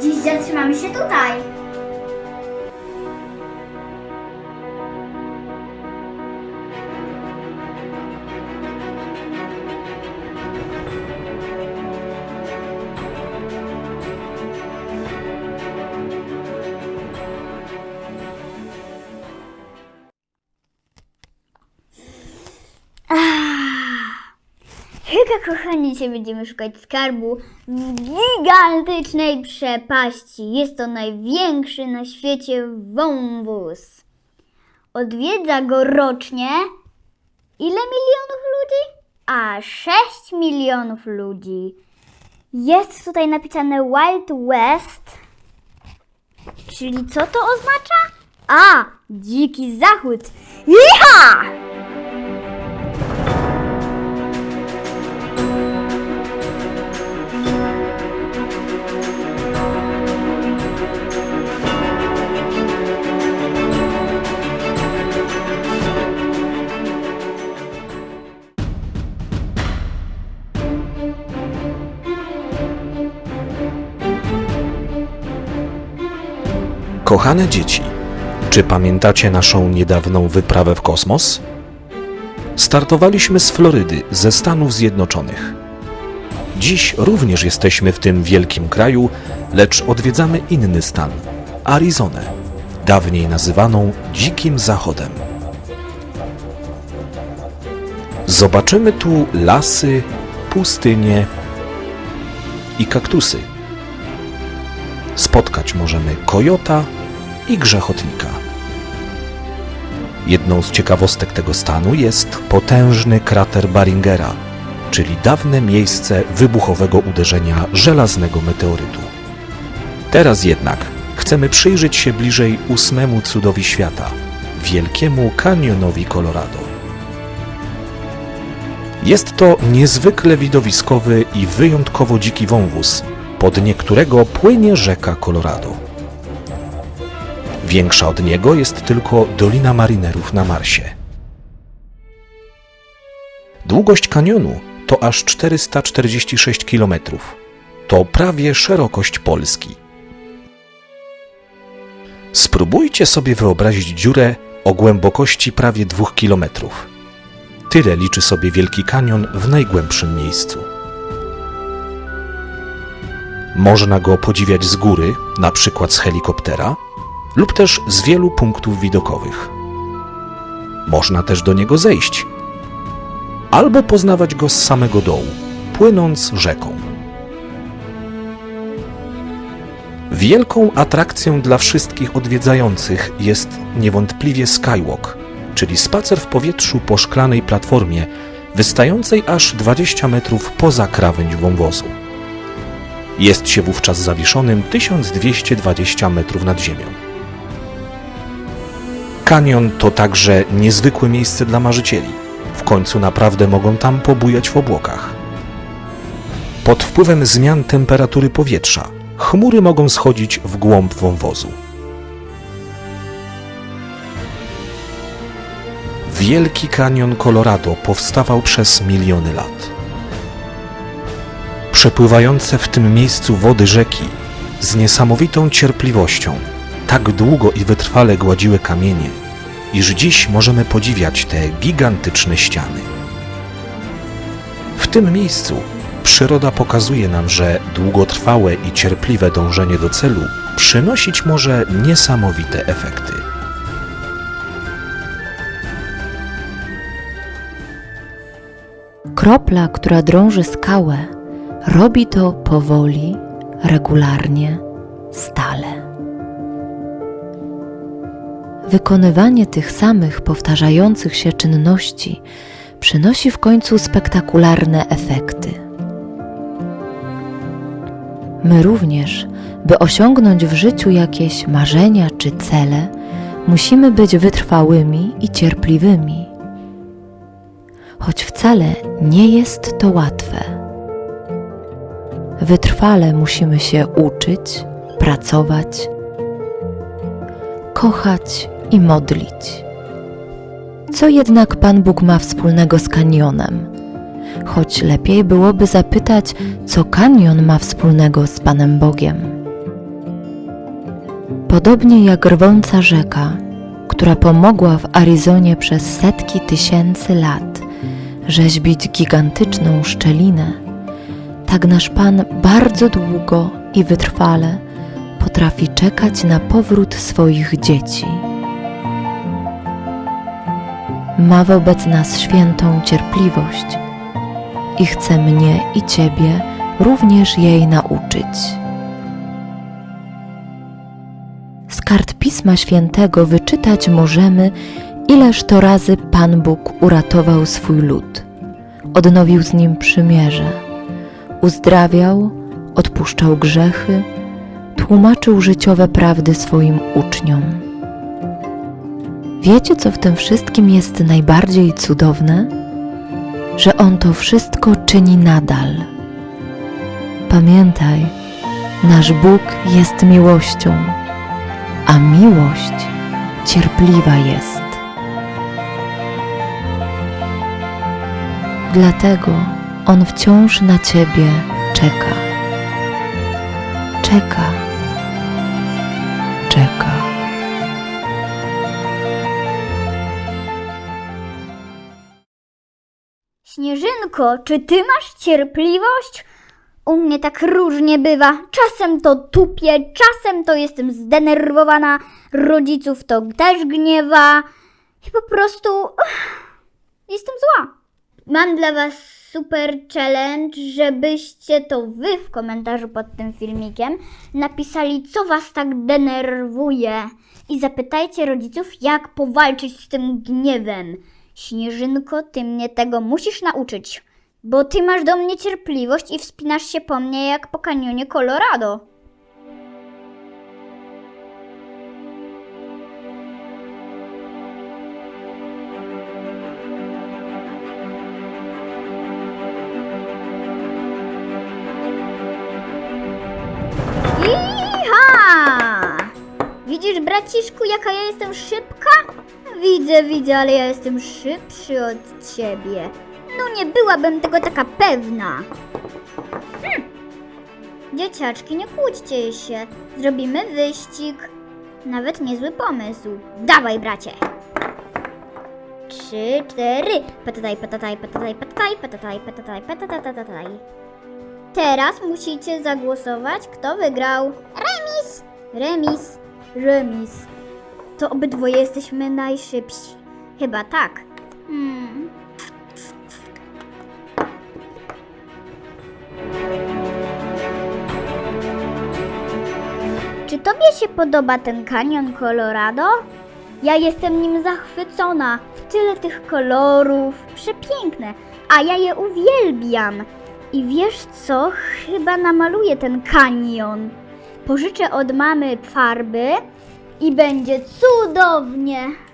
Dziś zatrzymamy się tutaj. Kochani, dzisiaj będziemy szukać skarbu w gigantycznej przepaści. Jest to największy na świecie wąwóz. Odwiedza go rocznie ile milionów ludzi? A 6 milionów ludzi. Jest tutaj napisane Wild West. Czyli co to oznacza? A, dziki zachód. Iha! Kochane dzieci, czy pamiętacie naszą niedawną wyprawę w kosmos? Startowaliśmy z Florydy, ze Stanów Zjednoczonych. Dziś również jesteśmy w tym wielkim kraju, lecz odwiedzamy inny stan Arizonę, dawniej nazywaną Dzikim Zachodem. Zobaczymy tu lasy, pustynie i kaktusy spotkać możemy kojota i grzechotnika. Jedną z ciekawostek tego stanu jest potężny krater Baringera, czyli dawne miejsce wybuchowego uderzenia żelaznego meteorytu. Teraz jednak chcemy przyjrzeć się bliżej ósmemu cudowi świata, wielkiemu kanionowi Colorado. Jest to niezwykle widowiskowy i wyjątkowo dziki wąwóz, po dnie którego płynie rzeka Colorado. Większa od niego jest tylko Dolina Marinerów na Marsie. Długość kanionu to aż 446 km. To prawie szerokość Polski. Spróbujcie sobie wyobrazić dziurę o głębokości prawie 2 km. Tyle liczy sobie Wielki Kanion w najgłębszym miejscu. Można go podziwiać z góry, na przykład z helikoptera, lub też z wielu punktów widokowych. Można też do niego zejść, albo poznawać go z samego dołu, płynąc rzeką. Wielką atrakcją dla wszystkich odwiedzających jest niewątpliwie skywalk, czyli spacer w powietrzu po szklanej platformie wystającej aż 20 metrów poza krawędź wąwozu. Jest się wówczas zawieszonym 1220 metrów nad ziemią. Kanion to także niezwykłe miejsce dla marzycieli. W końcu naprawdę mogą tam pobujać w obłokach. Pod wpływem zmian temperatury powietrza chmury mogą schodzić w głąb wąwozu. Wielki kanion Colorado powstawał przez miliony lat przepływające w tym miejscu wody rzeki z niesamowitą cierpliwością tak długo i wytrwale gładziły kamienie, iż dziś możemy podziwiać te gigantyczne ściany. W tym miejscu przyroda pokazuje nam, że długotrwałe i cierpliwe dążenie do celu przynosić może niesamowite efekty. Kropla, która drąży skałę, robi to powoli, regularnie, stale. Wykonywanie tych samych powtarzających się czynności przynosi w końcu spektakularne efekty. My również, by osiągnąć w życiu jakieś marzenia czy cele, musimy być wytrwałymi i cierpliwymi choć wcale nie jest to łatwe. Wytrwale musimy się uczyć, pracować, kochać i modlić. Co jednak Pan Bóg ma wspólnego z kanionem? choć lepiej byłoby zapytać, co kanion ma wspólnego z Panem Bogiem. Podobnie jak rwąca rzeka, która pomogła w Arizonie przez setki tysięcy lat rzeźbić gigantyczną szczelinę, tak nasz Pan bardzo długo i wytrwale potrafi czekać na powrót swoich dzieci. Ma wobec nas świętą cierpliwość i chce mnie i Ciebie również jej nauczyć. Z kart Pisma Świętego wyczytać możemy, ileż to razy Pan Bóg uratował swój lud, odnowił z nim przymierze, uzdrawiał, odpuszczał grzechy, tłumaczył życiowe prawdy swoim uczniom. Wiecie, co w tym wszystkim jest najbardziej cudowne? Że On to wszystko czyni nadal. Pamiętaj, nasz Bóg jest miłością, a miłość cierpliwa jest. Dlatego On wciąż na Ciebie czeka. Czeka. Czeka. Śnieżynko, czy ty masz cierpliwość? U mnie tak różnie bywa. Czasem to tupię, czasem to jestem zdenerwowana, rodziców to też gniewa i po prostu uff, jestem zła. Mam dla was super challenge, żebyście to wy w komentarzu pod tym filmikiem napisali, co was tak denerwuje i zapytajcie rodziców, jak powalczyć z tym gniewem. Śnieżynko, ty mnie tego musisz nauczyć, bo ty masz do mnie cierpliwość i wspinasz się po mnie jak po kanionie Colorado. Widzisz, braciszku, jaka ja jestem szybka? Widzę, widzę, ale ja jestem szybszy od ciebie. No nie byłabym tego taka pewna. Hm. Dzieciaczki, nie kłóćcie się. Zrobimy wyścig. Nawet niezły pomysł. Dawaj, bracie. Trzy, cztery. Patataj, patataj, patataj, patataj, patataj, patataj, patataj, patataj. Teraz musicie zagłosować, kto wygrał. Remis! Remis. Remis. To obydwoje jesteśmy najszybsi. Chyba tak. Hmm. Czy tobie się podoba ten kanion Colorado? Ja jestem nim zachwycona. Tyle tych kolorów, przepiękne, a ja je uwielbiam. I wiesz co? Chyba namaluję ten kanion. Pożyczę od mamy farby i będzie cudownie.